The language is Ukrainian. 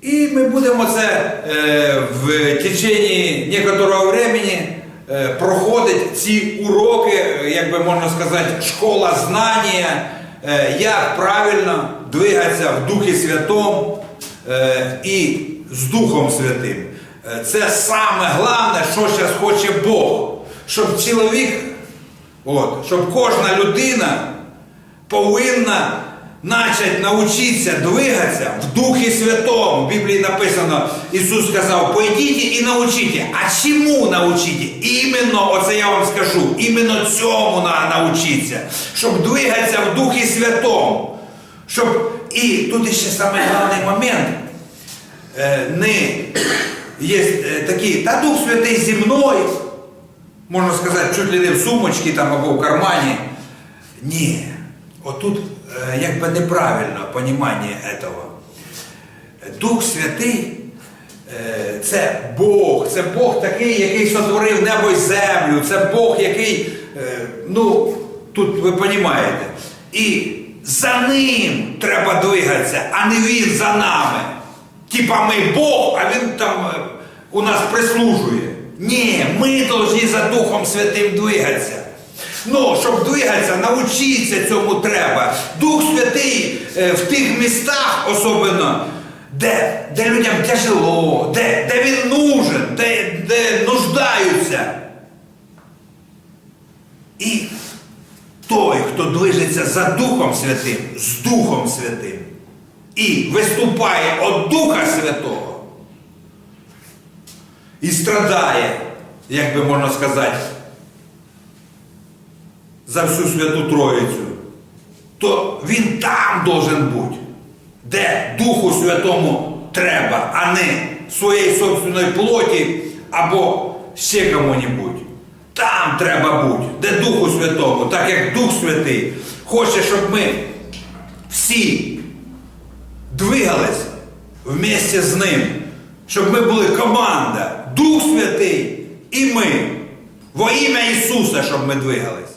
І ми будемо це е, в течение некоторого времени е, проходити ці уроки, як би можна сказати, школа знання, е, як правильно двигатися в Духі Святому е, і з Духом Святим. Це саме головне, що зараз хоче Бог, щоб чоловік, от, щоб кожна людина повинна почати навчитися двигатися в Духі Святому. В Біблії написано, Ісус сказав, пойдіть і навчите. А чому навчите? Іменно, оце я вам скажу, іменно цьому треба навчитися, щоб двигатися в Духі Святому. Щоб... І тут ще самий головний момент. Е, не є е, такі, та Дух Святий зі мною, можна сказати, чуть ли не в сумочці там або в кармані. Ні. Отут е, якби неправильно понімання этого. Дух Святий е, це Бог, це Бог такий, який сотворив небо і землю, це Бог, який, е, ну, тут ви розумієте. І за ним треба двигатися, а не він за нами. Типа ми Бог, а він там е, у нас прислужує. Ні, ми повинні за Духом Святим двигатися. Ну, щоб двигатися, навчитися цьому треба. Дух Святий е, в тих містах особливо, де, де людям тяжело, де, де він нужен, де, де нуждаються. І той, хто движеться за Духом Святим, з Духом Святим і виступає від Духа Святого і страдає, як би можна сказати, за всю Святу Троїцю, то він там должен бути, де Духу Святому треба, а не своєї собственної плоті або ще кому-небудь. Там треба бути, де Духу Святому, так як Дух Святий хоче, щоб ми всі двигались вместе з ним, щоб ми були команда, Дух Святий і ми. Во ім'я Ісуса, щоб ми двигались.